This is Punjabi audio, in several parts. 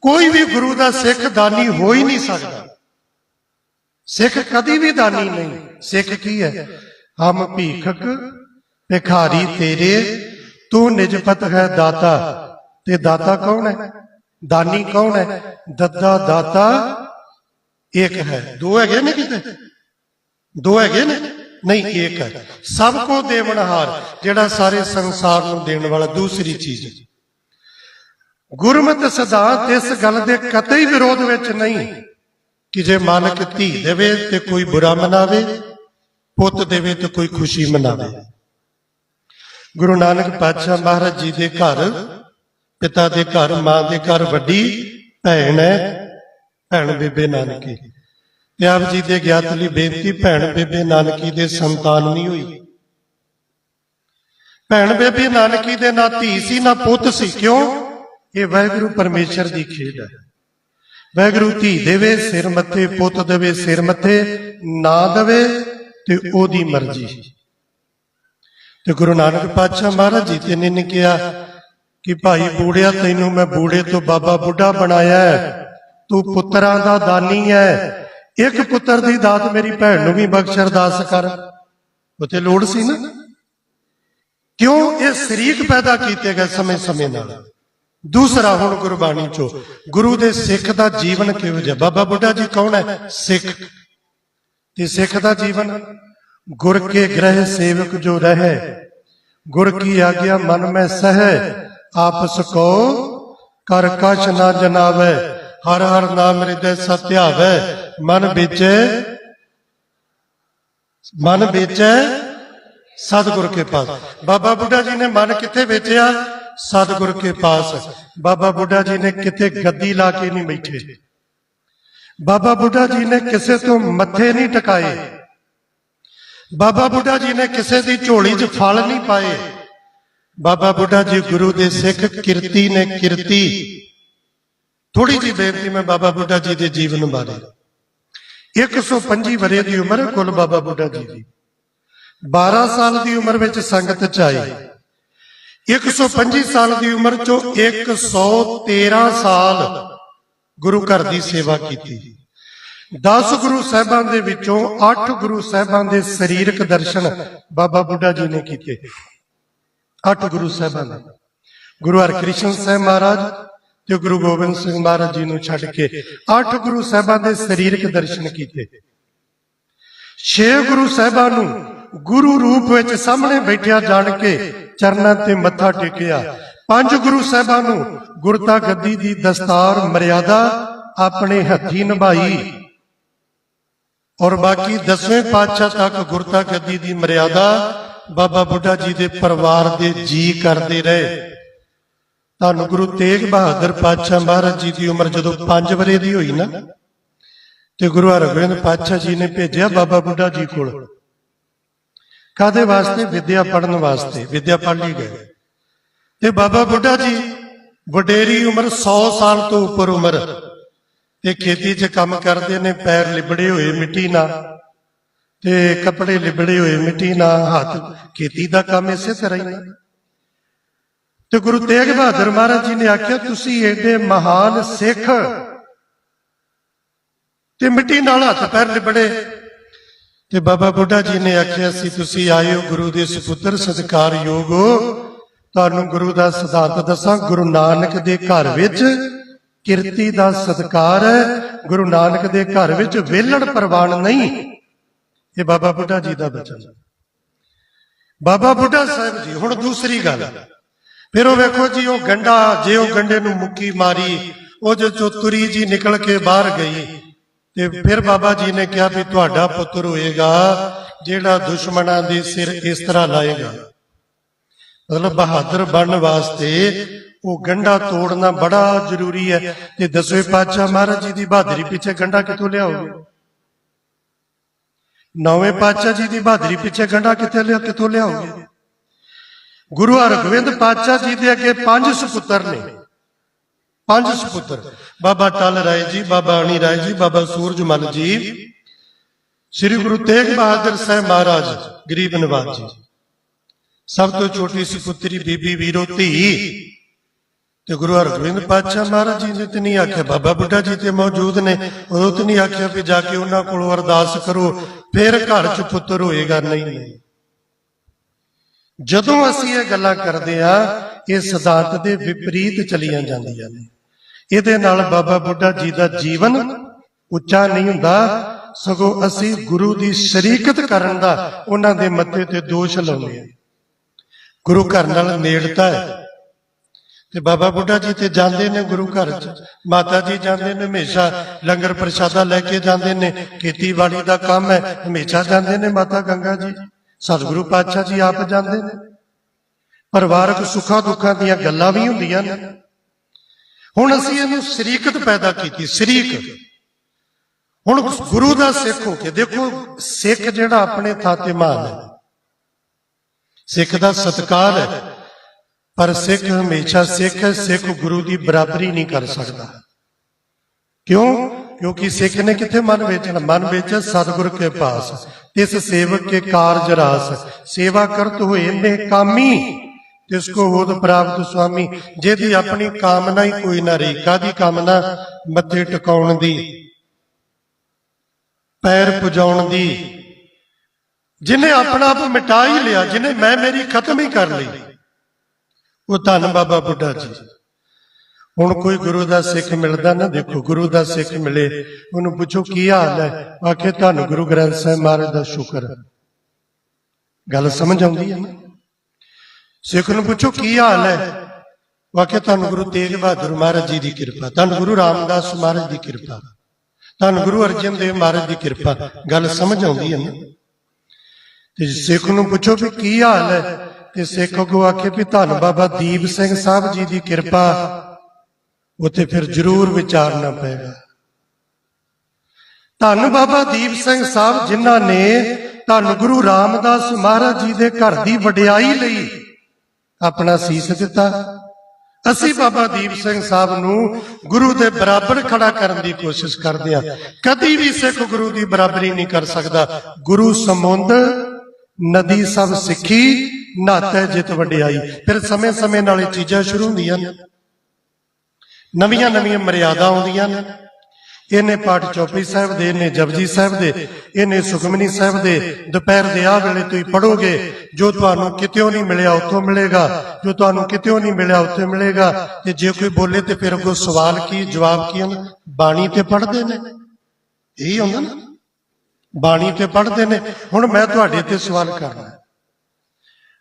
ਕੋਈ ਵੀ ਗੁਰੂ ਦਾ ਸਿੱਖ ਦਾਨੀ ਹੋ ਹੀ ਨਹੀਂ ਸਕਦਾ। ਸਿੱਖ ਕਦੀ ਵੀ ਦਾਨੀ ਨਹੀਂ। ਸਿੱਖ ਕੀ ਹੈ? ਹਮ ਭੀਖਕ ਭਿਖਾਰੀ ਤੇਰੇ, ਤੂੰ ਨਿਜਪਤ ਹੈ ਦਾਤਾ। ਤੇ ਦਾਤਾ ਕੌਣ ਹੈ? ਦਾਨੀ ਕੌਣ ਹੈ? ਦੱਦਾ ਦਾਤਾ ਇੱਕ ਹੈ। ਦੋ ਹੈਗੇ ਨੇ ਕਿਤੇ? ਦੋ ਹੈਗੇ ਨੇ? ਨਹੀਂ, ਇੱਕ ਹੈ। ਸਭ ਕੋ ਦੇਵਨਹਾਰ ਜਿਹੜਾ ਸਾਰੇ ਸੰਸਾਰ ਨੂੰ ਦੇਣ ਵਾਲਾ ਦੂਸਰੀ ਚੀਜ਼ ਹੈ। ਗੁਰਮਤਿ ਸਿਧਾਂਤ ਇਸ ਗੱਲ ਦੇ ਕਤਈ ਵਿਰੋਧ ਵਿੱਚ ਨਹੀਂ। ਕਿ ਜੇ ਮਾਲਕ ਧੀ ਦੇਵੇ ਤੇ ਕੋਈ ਬੁਰਾ ਮਨਾਵੇ, ਪੁੱਤ ਦੇਵੇ ਤੇ ਕੋਈ ਖੁਸ਼ੀ ਮਨਾਵੇ। ਗੁਰੂ ਨਾਨਕ ਪਾਤਸ਼ਾਹ ਮਹਾਰਾਜ ਜੀ ਦੇ ਘਰ, ਪਿਤਾ ਦੇ ਘਰ, ਮਾਂ ਦੇ ਘਰ ਵੱਡੀ ਭੈਣ ਹੈ, ਭੈਣ ਬੇਬੇ ਨਾਨਕੀ। ਤੇ ਆਪ ਜੀ ਦੇ ਗਿਆਤ ਲਈ ਬੇਨਤੀ, ਭੈਣ ਬੇਬੇ ਨਾਨਕੀ ਦੇ ਸੰਤਾਨ ਨਹੀਂ ਹੋਈ। ਭੈਣ ਬੇਬੇ ਨਾਨਕੀ ਦੇ ਨਾ ਧੀ ਸੀ, ਨਾ ਪੁੱਤ ਸੀ, ਕਿਉਂ? ਇਹ ਵਾਹਿਗੁਰੂ ਪਰਮੇਸ਼ਰ ਦੀ ਖੇਡ ਹੈ। ਵਾਹਿਗੁਰੂ ਧੀ ਦੇਵੇ, ਸਿਰ ਮੱਥੇ, ਪੁੱਤ ਦੇਵੇ, ਸਿਰ ਮੱਥੇ, ਨਾ ਦੇਵੇ ਤੇ ਉਹਦੀ ਮਰਜ਼ੀ। ਤੇ ਗੁਰੂ ਨਾਨਕ ਪਾਤਸ਼ਾਹ ਮਹਾਰਾਜ ਜੀ ਤੇ ਨੇ ਕਿਹਾ ਕਿ ਭਾਈ ਬੂੜਿਆ, ਤੈਨੂੰ ਮੈਂ ਬੂੜੇ ਤੋਂ ਬਾਬਾ ਬੁੱਢਾ ਬਣਾਇਆ ਤੂੰ ਪੁੱਤਰਾਂ ਦਾ ਦਾਨੀ ਹੈ। ਇੱਕ ਪੁੱਤਰ ਦੀ ਦਾਤ ਮੇਰੀ ਭੈਣ ਨੂੰ ਵੀ ਬਖਸ਼ ਅਰਦਾਸ ਕਰ। ਉਤੇ ਲੋੜ ਸੀ ਨਾ? ਕਿਉਂ ਇਹ ਸ਼ਰੀਕ ਪੈਦਾ ਕੀਤੇ ਗਏ ਸਮੇਂ ਸਮੇਂ ਨਾਲ? ਦੂਸਰਾ ਹੁਣ ਗੁਰਬਾਣੀ ਚੋ, ਗੁਰੂ ਦੇ ਸਿੱਖ ਦਾ ਜੀਵਨ ਕਿਹੋ ਜਿਹਾ? ਬਾਬਾ ਬੁੱਢਾ ਜੀ ਕੌਣ ਹੈ? ਸਿੱਖ। ਤੇ ਸਿੱਖ ਦਾ ਜੀਵਨ, ਗੁਰ ਕੇ ਗ੍ਰਹਿ ਸੇਵਕ ਜੋ ਰਹੇ, ਗੁਰ ਕੀ ਆਗਿਆ ਮਨ ਮੈਂ ਸਹਿ, ਆਪਸ ਕੋ ਕਰ ਕਛ ਨਾ ਜਨਾਵੇ, ਹਰ ਹਰ ਨਾਮ ਹਿਰਦੈ ਸਤਿਆਵੇ, ਮਨ ਵਿੱਚ ਮਨ ਵਿੱਚ ਸਤਿਗੁਰ ਕੇ ਪਾਸ। ਬਾਬਾ ਬੁੱਢਾ ਜੀ ਨੇ ਮਨ ਕਿੱਥੇ ਵੇਚਿਆ? ਸਤਿਗੁਰ ਕੇ ਪਾਸ। ਬਾਬਾ ਬੁੱਢਾ ਜੀ ਨੇ ਕਿਤੇ ਗੱਦੀ ਲਾ ਕੇ ਨਹੀਂ ਬੈਠੇ। ਬਾਬਾ ਬੁੱਢਾ ਜੀ ਨੇ ਕਿਸੇ ਤੋਂ ਮੱਥੇ ਨਹੀਂ ਟਿਕਾਏ। ਬਾਬਾ ਬੁੱਢਾ ਜੀ ਨੇ ਕਿਸੇ ਦੀ ਝੋਲੀ 'ਚ ਫਲ ਨਹੀਂ ਪਾਏ। ਬਾਬਾ ਬੁੱਢਾ ਜੀ ਗੁਰੂ ਦੇ ਸਿੱਖ ਕਿਰਤੀ ਨੇ ਕਿਰਤੀ। ਥੋੜੀ ਜੀ ਬੇਨਤੀ ਮੈਂ ਬਾਬਾ ਬੁੱਢਾ ਜੀ ਦੇ ਜੀਵਨ ਬਾਰੇ। 125 ਵਰੇ ਦੀ ਉਮਰ ਹੈ ਕੁੱਲ ਬਾਬਾ ਬੁੱਢਾ ਜੀ ਦੀ। 12 ਸਾਲ ਦੀ ਉਮਰ ਵਿੱਚ ਸੰਗਤ ਚ ਆਏ 125 ਸਾਲ ਦੀ ਉਮਰ ਚੋਂ 113 ਸਾਲ ਗੁਰੂ ਘਰ ਦੀ ਸੇਵਾ ਕੀਤੀ। 10 ਗੁਰੂ ਸਾਹਿਬਾਂ ਦੇ ਵਿੱਚੋਂ 8 ਗੁਰੂ ਸਾਹਿਬਾਂ ਦੇ ਸਰੀਰਕ ਦਰਸ਼ਨ ਬਾਬਾ ਬੁੱਢਾ ਜੀ ਨੇ ਕੀਤੇ। 8 ਗੁਰੂ ਸਾਹਿਬਾਂ ਨੇ ਗੁਰੂ ਹਰਕ੍ਰਿਸ਼ਨ ਸਾਹਿਬ ਮਹਾਰਾਜ ਤੇ ਗੁਰੂ ਗੋਬਿੰਦ ਸਿੰਘ ਮਹਾਰਾਜ ਜੀ ਨੂੰ ਛੱਡ ਕੇ 8 ਗੁਰੂ ਸਾਹਿਬਾਂ ਦੇ ਸਰੀਰਕ ਦਰਸ਼ਨ ਕੀਤੇ। 6 ਗੁਰੂ ਸਾਹਿਬਾਂ ਨੂੰ ਗੁਰੂ ਰੂਪ ਵਿੱਚ ਸਾਹਮਣੇ ਬੈਠਿਆ ਜਾਣ ਕੇ ਚਰਨਾਂ ਤੇ ਮੱਥਾ ਟੇਕਿਆ। ਪੰਜ ਗੁਰੂ ਸਾਹਿਬਾਂ ਨੂੰ ਗੁਰਤਾ ਗੱਦੀ ਦੀ ਦਸਤਾਰ, ਮਰਿਆਦਾ ਆਪਣੇ ਹੱਥੀ ਨਿਭਾਈ। ਔਰ ਬਾਕੀ ਦਸਵੇਂ ਪਾਤਸ਼ਾਹ ਤੱਕ ਗੁਰਤਾ ਗੱਦੀ ਦੀ ਮਰਿਆਦਾ ਬਾਬਾ ਬੁੱਢਾ ਜੀ ਦੇ ਪਰਿਵਾਰ ਦੇ ਜੀ ਕਰਦੇ ਰਹੇ। ਤੁਹਾਨੂੰ ਗੁਰੂ ਤੇਗ ਬਹਾਦਰ ਪਾਤਸ਼ਾਹ ਮਹਾਰਾਜ ਜੀ ਦੀ ਉਮਰ ਜਦੋਂ 5 ਵਰੇ ਦੀ ਹੋਈ ਨਾ, ਤੇ ਗੁਰੂ ਹਰਗੋਬਿੰਦ ਪਾਤਸ਼ਾਹ ਜੀ ਨੇ ਭੇਜਿਆ ਬਾਬਾ ਬੁੱਢਾ ਜੀ ਕੋਲ। ਕਾਦੇ ਵਾਸਤੇ? ਵਿਦਿਆ ਪੜਨ ਵਾਸਤੇ। ਵਿਦਿਆ ਪੜ੍ਹ ਲਈ ਗਏ। ਤੇ ਬਾਬਾ ਬੁੱਢਾ ਜੀ ਵਡੇਰੀ ਉਮਰ 100 ਸਾਲ ਤੋਂ ਉੱਪਰ ਉਮਰ। ਤੇ ਖੇਤੀ 'ਚ ਕੰਮ ਕਰਦੇ ਨੇ, ਪੈਰ ਲਿਬੜੇ ਹੋਏ ਮਿੱਟੀ ਨਾਲ। ਤੇ ਕੱਪੜੇ ਲਿਬੜੇ ਹੋਏ ਮਿੱਟੀ ਨਾਲ, ਹੱਥ ਖੇਤੀ ਦਾ ਕੰਮ ਇਸੇ ਤਰ੍ਹਾਂ ਹੀ ਹੈ। ਤੇ ਗੁਰੂ ਤੇਗ ਬਹਾਦਰ ਮਹਾਰਾਜ ਜੀ ਨੇ ਆਖਿਆ, ਤੁਸੀਂ ਏਡੇ ਮਹਾਨ ਸਿੱਖ। ਤੇ ਮਿੱਟੀ ਨਾਲ ਹੱਥ ਪੈਰ ਲਿਬੜੇ। ਤੇ ਬਾਬਾ ਬੁੱਢਾ ਜੀ ਨੇ ਆਖਿਆ ਸੀ, ਤੁਸੀਂ ਆਏ ਹੋ ਗੁਰੂ ਦੇ ਸੁਪੁੱਤਰ ਸਤਿਕਾਰ ਯੋਗ। ਹੋ ਤੁਹਾਨੂੰ ਗੁਰੂ ਦਾ ਸਿਧਾਂਤ ਦੱਸਾਂ, ਗੁਰੂ ਨਾਨਕ ਦੇ ਘਰ ਵਿੱਚ ਕਿਰਤੀ ਦਾ ਸਤਿਕਾਰ ਗੁਰੂ ਨਾਨਕ ਦੇ ਘਰ ਵਿੱਚ ਵੇਲੜ ਪ੍ਰਵਾਨ ਨਹੀਂ। ਇਹ ਬਾਬਾ ਬੁੱਢਾ ਜੀ ਦਾ ਬਚਨ ਬਾਬਾ ਬੁੱਢਾ ਸਾਹਿਬ ਜੀ, ਹੁਣ ਦੂਸਰੀ ਗੱਲ। ਫਿਰ ਉਹ ਵੇਖੋ ਜੀ, ਉਹ ਗੰਡਾ, ਜੇ ਉਹ ਗੰਡੇ ਨੂੰ ਮੁੱਕੀ ਮਾਰੀ, ਉਹ ਜੋ ਜੋ ਤੁਰੀ ਜੀ ਨਿਕਲ ਕੇ ਬਾਹਰ ਗਈ ਤੇ ਫਿਰ ਬਾਬਾ ਜੀ ਨੇ ਕਿਹਾ ਵੀ ਤੁਹਾਡਾ ਪੁੱਤਰ ਹੋਏਗਾ, ਜਿਹੜਾ ਦੁਸ਼ਮਣਾਂ ਦੇ ਸਿਰ ਇਸ ਤਰ੍ਹਾਂ ਲਾਏਗਾ। ਮਤਲਬ ਬਹਾਦਰ ਬਣਨ ਵਾਸਤੇ ਉਹ ਗੰਢਾ ਤੋੜਨਾ ਬੜਾ ਜ਼ਰੂਰੀ ਹੈ। ਤੇ ਦਸਵੇਂ ਪਾਤਸ਼ਾਹ ਮਹਾਰਾਜ ਜੀ ਦੀ ਬਹਾਦਰੀ ਪਿੱਛੇ ਗੰਢਾ ਕਿੱਥੋਂ ਲਿਆਓਗੇ? ਨੌਵੇਂ ਪਾਤਸ਼ਾਹ ਜੀ ਦੀ ਬਹਾਦਰੀ ਪਿੱਛੇ ਗੰਢਾ ਕਿੱਥੇ ਲਿਆ ਕਿੱਥੋਂ ਲਿਆਓਗੇ? ਗੁਰੂ ਹਰਗੋਬਿੰਦ ਪਾਤਸ਼ਾਹ ਜੀ ਦੇ ਅੱਗੇ ਪੰਜ ਸੁਪੁੱਤਰ ਨੇ। ਪੰਜ ਸੁਪੁੱਤਰ। ਬਾਬਾ ਟਲ ਰਾਏ ਜੀ, ਬਾਬਾ ਅਣੀ ਰਾਏ ਜੀ, ਬਾਬਾ ਸੂਰਜਮਲ ਜੀ। ਸ੍ਰੀ ਗੁਰੂ ਤੇਗ ਬਹਾਦਰ ਸਾਹਿਬ ਮਹਾਰਾਜ, ਗਰੀਬ ਨਿਵਾਜ ਜੀ। ਸਭ ਤੋਂ ਛੋਟੀ ਸੁਪੁੱਤਰੀ ਬੀਬੀ ਵੀਰੋ ਧੀ। ਤੇ ਗੁਰੂ ਹਰਗੋਬਿੰਦ ਪਾਤਸ਼ਾਹ ਮਹਾਰਾਜ ਜੀ ਨੇ ਤੇ ਨਹੀਂ ਆਖਿਆ, ਬਾਬਾ ਬੁੱਢਾ ਜੀ ਤੇ ਮੌਜੂਦ ਨੇ। ਉਦੋਂ ਤੇ ਨਹੀਂ ਆਖਿਆ ਵੀ ਜਾ ਕੇ ਉਹਨਾਂ ਕੋਲੋਂ ਅਰਦਾਸ ਕਰੋ, ਫਿਰ ਘਰ 'ਚ ਪੁੱਤਰ ਹੋਏਗਾ, ਨਹੀਂ ਨਹੀਂ। ਜਦੋਂ ਅਸੀਂ ਇਹ ਗੱਲਾਂ ਕਰਦੇ ਆ, ਇਹ ਸਿਧਾਂਤ ਦੇ ਵਿਪਰੀਤ ਚਲੀਆਂ ਜਾਂਦੀਆਂ ਨੇ। ਇਹਦੇ ਨਾਲ ਬਾਬਾ ਬੁੱਢਾ ਜੀ ਦਾ ਜੀਵਨ ਉੱਚਾ ਨਹੀਂ ਹੁੰਦਾ। ਸਗੋਂ ਅਸੀਂ ਗੁਰੂ ਦੀ ਸ਼ਰੀਕਤ ਕਰਨ ਦਾ ਉਹਨਾਂ ਦੇ ਮੱਥੇ ਤੇ ਦੋਸ਼ ਲਾਉਂਦੇ ਆ ਗੁਰੂ ਘਰ ਨਾਲ ਨੇੜਤਾ ਹੈ। ਤੇ ਬਾਬਾ ਬੁੱਢਾ ਜੀ ਤੇ ਜਾਂਦੇ ਨੇ ਗੁਰੂ ਘਰ ਚ। ਮਾਤਾ ਜੀ ਜਾਂਦੇ ਨੇ, ਹਮੇਸ਼ਾ ਲੰਗਰ ਪ੍ਰਸ਼ਾਦਾ ਲੈ ਕੇ ਜਾਂਦੇ ਨੇ। ਖੇਤੀਬਾੜੀ ਦਾ ਕੰਮ ਹੈ, ਹਮੇਸ਼ਾ ਜਾਂਦੇ ਨੇ ਮਾਤਾ ਗੰਗਾ ਜੀ। ਸਤਿਗੁਰੂ ਪਾਤਸ਼ਾਹ ਜੀ ਆਪ ਜਾਂਦੇ ਨੇ। ਪਰਿਵਾਰਕ ਸੁੱਖਾਂ ਦੁੱਖਾਂ ਦੀਆਂ ਗੱਲਾਂ ਵੀ ਹੁੰਦੀਆਂ ਨੇ। ਹੁਣ ਅਸੀਂ ਇਹਨੂੰ ਸ਼ਰੀਕਤ ਪੈਦਾ ਕੀਤੀ, ਸ਼ਰੀਕ। ਹੁਣ ਗੁਰੂ ਦਾ ਸਿੱਖ ਹੋ ਕੇ, ਦੇਖੋ, ਸਿੱਖ ਜਿਹੜਾ ਆਪਣੇ ਥਾਂ ਤੇ ਮਾਨ ਹੈ। ਸਿੱਖ ਦਾ ਸਤਕਾਰ ਹੈ, ਪਰ ਸਿੱਖ ਹਮੇਸ਼ਾ ਸਿੱਖ ਸਿੱਖ ਗੁਰੂ ਦੀ ਬਰਾਬਰੀ ਨਹੀਂ ਕਰ ਸਕਦਾ। ਕਿਉਂ? ਕਿਉਂਕਿ ਸਿੱਖ ਨੇ ਕਿੱਥੇ ਮਨ ਵੇਚਣਾ? ਮਨ ਵੇਚ ਸਤਿਗੁਰ ਕੇ ਪਾਸ, ਤਿਸ ਸੇਵਕ ਕੇ ਕਾਰਜ ਰਾਸ। ਸੇਵਾ ਕਰਤ ਹੋਏ ਨੇ ਕਾਮੀ। ਤਿਸ ਕੋ ਹੋਦ ਪ੍ਰਾਪਤ ਸੁਆਮੀ, ਜਿਹਦੀ ਆਪਣੀ ਕਾਮਨਾ ਹੀ ਕੋਈ ਨਾ ਰਹੀ। ਕਾਦੀ ਕਾਮਨਾ? ਮੱਥੇ ਟਿਕਾਉਣ ਦੀ, ਪੈਰ ਪੁਜਾਉਣ ਦੀ। ਜਿਹਨੇ ਆਪਣਾ ਆਪ ਮਿਟਾ ਹੀ ਲਿਆ ਜਿਹਨੇ ਮੈਂ ਮੇਰੀ ਖਤਮ ਹੀ ਕਰ ਲਈ। ਉਹ ਧੰਨ ਬਾਬਾ ਬੁੱਢਾ ਜੀ। ਹੁਣ ਕੋਈ ਗੁਰੂ ਦਾ ਸਿੱਖ ਮਿਲਦਾ ਨਾ ਦੇਖੋ, ਗੁਰੂ ਦਾ ਸਿੱਖ ਮਿਲੇ। ਉਹਨੂੰ ਪੁੱਛੋ, ਕੀ ਹਾਲ ਹੈ? ਆਖੇ ਤੁਹਾਨੂੰ ਗੁਰੂ ਗ੍ਰੰਥ ਸਾਹਿਬ ਮਹਾਰਾਜ ਦਾ ਸ਼ੁਕਰ। ਹੈ। ਗੱਲ ਸਮਝ ਆਉਂਦੀ ਹੈ ਨਾ? ਸਿੱਖ ਨੂੰ ਪੁੱਛੋ ਕੀ ਹਾਲ ਹੈ? ਉਹ ਆਖੇ ਤੁਹਾਨੂੰ ਗੁਰੂ ਤੇਗ ਬਹਾਦਰ ਮਹਾਰਾਜ ਜੀ ਦੀ ਕਿਰਪਾ, ਤੁਹਾਨੂੰ ਗੁਰੂ ਰਾਮਦਾਸ ਮਹਾਰਾਜ ਦੀ ਕਿਰਪਾ, ਤੁਹਾਨੂੰ ਗੁਰੂ ਅਰਜਨ ਦੇਵ ਮਹਾਰਾਜ ਦੀ ਕਿਰਪਾ, ਗੱਲ ਸਮਝ ਆਉਂਦੀ ਹੈ ਨਾ? ਤੇ ਸਿੱਖ ਨੂੰ ਪੁੱਛੋ ਵੀ ਕੀ ਹਾਲ ਹੈ? ਤੇ ਸਿੱਖ ਕੋ ਆਖੇ ਵੀ ਧੰਨ ਬਾਬਾ ਦੀਪ ਸਿੰਘ ਸਾਹਿਬ ਜੀ ਦੀ ਕਿਰਪਾ, ਉਥੇ ਫਿਰ ਜ਼ਰੂਰ ਵਿਚਾਰਨਾ ਪਏਗਾ। ਧੰਨ ਬਾਬਾ ਦੀਪ ਸਿੰਘ ਸਾਹਿਬ ਜਿਨ੍ਹਾਂ ਨੇ ਧੰਨ ਗੁਰੂ ਰਾਮਦਾਸ ਮਹਾਰਾਜ ਜੀ ਦੇ ਘਰ ਦੀ ਵਡਿਆਈ ਲਈ ਆਪਣਾ ਸੀਸ ਦਿੱਤਾ। ਅਸੀਂ ਬਾਬਾ ਦੀਪ ਸਿੰਘ ਸਾਹਿਬ ਨੂੰ ਗੁਰੂ ਦੇ ਬਰਾਬਰ ਖੜਾ ਕਰਨ ਦੀ ਕੋਸ਼ਿਸ਼ ਕਰਦੇ ਹਾਂ। ਕਦੀ ਵੀ ਸਿੱਖ ਗੁਰੂ ਦੀ ਬਰਾਬਰੀ ਨਹੀਂ ਕਰ ਸਕਦਾ। ਗੁਰੂ ਸਮੁੰਦ, ਨਦੀ ਸਭ ਸਿੱਖੀ, ਨਾਤੇ ਜਿਤ ਵਡਿਆਈ। ਫਿਰ ਸਮੇਂ-ਸਮੇਂ ਨਾਲ ਇਹ ਚੀਜ਼ਾਂ ਸ਼ੁਰੂ ਹੁੰਦੀਆਂ ਨੇ। ਨਵੀਆਂ ਨਵੀਆਂ ਮਰਿਆਦਾ ਆਉਂਦੀਆਂ ਨੇ। ਇਹਨੇ ਪਾਠ ਚੌਪਈ ਸਾਹਿਬ ਦੇ, ਇਹਨੇ ਜਪਜੀ ਸਾਹਿਬ ਦੇ, ਇਹਨੇ ਸੁਖਮਨੀ ਸਾਹਿਬ ਦੇ, ਦੁਪਹਿਰ ਦੇ ਆ ਵੇਲੇ ਤੁਸੀਂ ਪੜੋਗੇ ਜੋ ਤੁਹਾਨੂੰ ਕਿਤੇੋਂ ਨਹੀਂ ਮਿਲਿਆ ਉੱਥੋਂ ਮਿਲੇਗਾ, ਜੋ ਤੁਹਾਨੂੰ ਕਿਤੇੋਂ ਨਹੀਂ ਮਿਲਿਆ ਉੱਥੇ ਮਿਲੇਗਾ, ਤੇ ਜੇ ਕੋਈ ਬੋਲੇ ਤੇ ਫਿਰ ਅੱਗੋਂ ਸਵਾਲ ਕੀ, ਜਵਾਬ ਕੀ ਹਨ ਬਾਣੀ ਤੇ ਪੜ੍ਹਦੇ ਨੇ। ਇਹੀ ਹੁੰਦਾ ਨਾ। ਬਾਣੀ ਤੇ ਪੜ੍ਹਦੇ ਨੇ। ਹੁਣ ਮੈਂ ਤੁਹਾਡੇ ਤੇ ਸਵਾਲ ਕਰਨਾ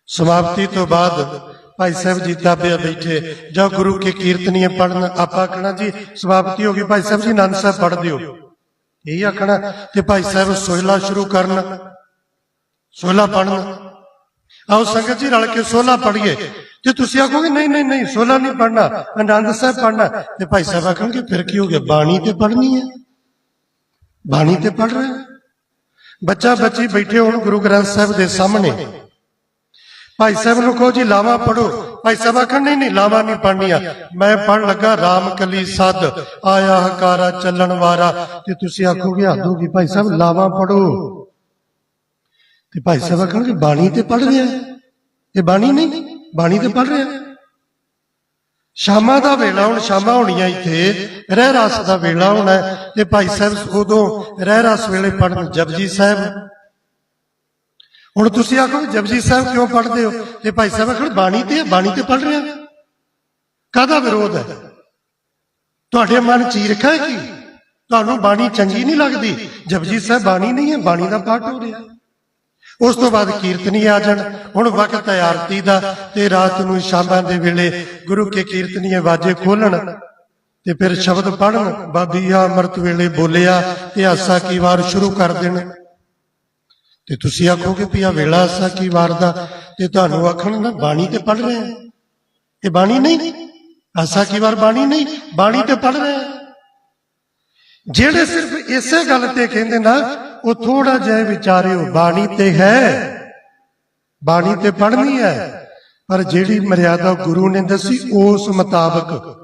ਸਮਾਪਤੀ ਤੋਂ ਬਾਅਦ ਭਾਈ ਸਾਹਿਬ ਜੀ ਦਾਬਿਆ ਬੈਠੇ। ਜਾਂ ਗੁਰੂ ਕੇ ਕੀਰਤਨੀਏ ਪੜਨ ਆਪਾਂ ਆਖਣਾ ਜੀ, ਸਮਾਪਤੀ ਹੋ ਗਈ। ਭਾਈ ਸਾਹਿਬ ਜੀ ਆਨੰਦ ਸਾਹਿਬ ਪੜ ਦਿਓ। ਇਹ ਆਖਣਾ ਤੇ ਭਾਈ ਸਾਹਿਬ ਸੋਹਿਲਾ ਸ਼ੁਰੂ ਕਰਨ, ਸੋਹਿਲਾ ਪੜਨ ਆਓ ਸੰਗਤ ਜੀ, ਰਲ ਕੇ ਸੋਹਿਲਾ ਪੜੀਏ ਤੇ ਤੁਸੀਂ ਆਖੋਗੇ, ਨਹੀਂ ਨਹੀਂ ਨਹੀਂ, ਸੋਹਿਲਾ ਨਹੀਂ ਪੜਨਾ ਆਨੰਦ ਸਾਹਿਬ ਪੜਨਾ ਤੇ ਭਾਈ ਸਾਹਿਬ ਆਖਣਗੇ, ਫਿਰ ਕੀ ਹੋ ਗਿਆ? ਬਾਣੀ ਤੇ ਪੜਨੀ ਹੈ। ਬਾਣੀ ਤੇ ਪੜ ਰਹੇ ਬੱਚਾ ਬੱਚੀ ਬੈਠੇ ਹੋਣ ਗੁਰੂ ਗ੍ਰੰਥ ਸਾਹਿਬ ਦੇ ਸਾਹਮਣੇ। ਭਾਈ ਸਾਹਿਬ ਨੂੰ ਕਹੋ ਜੀ, ਲਾਵਾ ਪੜੋ ਭਾਈ ਸਾਹਿਬ ਆਖਣ, ਨਹੀਂ ਨਹੀਂ, ਲਾਵਾ ਨਹੀਂ ਪੜਨੀਆਂ ਮੈਂ ਪੜ ਲੱਗਾ ਰਾਮ ਕਲੀ ਸਦ। ਆਇਆ ਹਕਾਰਾ ਚੱਲਣ ਵਾਰਾ। ਤੇ ਤੁਸੀਂ ਆਖੋਗੇ, ਹੱਦ ਭਾਈ ਸਾਹਿਬ, ਲਾਵਾ ਪੜੋ ਤੇ ਭਾਈ ਸਾਹਿਬ ਆਖਣਗੇ ਬਾਣੀ ਤੇ ਪੜ ਰਿਹਾ ਇਹ ਬਾਣੀ ਨਹੀਂ, ਬਾਣੀ ਤੇ ਪੜ ਰਿਹਾ ਸ਼ਾਮਾਂ ਦਾ ਵੇਲਾ ਹੁਣ, ਸ਼ਾਮਾਂ ਹੋਣੀਆਂ ਇੱਥੇ। ਰਹਿ ਰਸ ਦਾ ਵੇਲਾ ਹੋਣਾ ਤੇ ਭਾਈ ਸਾਹਿਬ, ਉਦੋਂ ਰਹਿ ਰਸ ਵੇਲੇ ਪੜਨ ਜਪਜੀ ਸਾਹਿਬ ਹੁਣ ਤੁਸੀਂ ਆਖੋ ਜਪਜੀ ਸਾਹਿਬ ਕਿਉਂ ਪੜ੍ਹਦੇ ਹੋ? ਤੇ ਭਾਈ ਸਾਹਿਬ ਆਖਣ ਬਾਣੀ ਤੇ ਹੈ, ਬਾਣੀ ਤੇ ਪੜ੍ਹ ਰਿਹਾ। ਕਾਹਦਾ ਵਿਰੋਧ ਹੈ? ਤੁਹਾਡੇ ਮਨ ਚੀਰਖਾ ਹੈ ਕੀ? ਤੁਹਾਨੂੰ ਬਾਣੀ ਚੰਗੀ ਨਹੀਂ ਲੱਗਦੀ। ਜਪਜੀ ਸਾਹਿਬ ਬਾਣੀ ਨਹੀਂ ਹੈ ਬਾਣੀ ਦਾ ਪਾਠ ਹੋ ਰਿਹਾ। ਉਸ ਤੋਂ ਬਾਅਦ ਕੀਰਤਨੀ ਆ ਜਾਣ। ਹੁਣ ਵਕਤ ਹੈ ਆਰਤੀ ਦਾ ਤੇ ਰਾਤ ਨੂੰ ਸ਼ਾਮਾਂ ਦੇ ਵੇਲੇ ਗੁਰੂ ਕੇ ਕੀਰਤਨੀਏ ਵਾਜੇ ਖੋਲਣ ਤੇ ਫਿਰ ਸ਼ਬਦ ਪੜਨ ਬਾਬੀ ਆ ਅੰਮ੍ਰਿਤ ਵੇਲੇ ਬੋਲਿਆ ਤੇ ਆਸਾ ਕੀ ਵਾਰ ਸ਼ੁਰੂ ਕਰ ਦੇਣ? ਤੇ ਤੁਸੀਂ ਆਖੋਗੇ ਵੀ ਆ ਵੇਲਾ ਆਸਾ ਕੀ ਵਾਰ ਦਾ ਤੇ ਤੁਹਾਨੂੰ ਆਖਣ ਨਾ ਬਾਣੀ ਤੇ ਪੜ ਰਹੇ ਆ ਇਹ ਬਾਣੀ ਨਹੀਂ। ਆਸਾ ਕੀ ਵਾਰ ਬਾਣੀ ਨਹੀਂ? ਬਾਣੀ ਤੇ ਪੜ ਰਹੇ ਆ ਜਿਹੜੇ ਸਿਰਫ ਇਸੇ ਗੱਲ ਤੇ ਕਹਿੰਦੇ ਨਾ, ਉਹ ਥੋੜਾ ਜਿਹਾ ਵਿਚਾਰਿਓ, ਬਾਣੀ ਤੇ ਹੈ। ਬਾਣੀ ਤੇ ਪੜਨੀ ਹੈ। ਪਰ ਜਿਹੜੀ ਮਰਿਆਦਾ ਗੁਰੂ ਨੇ ਦੱਸੀ, ਉਸ ਮੁਤਾਬਕ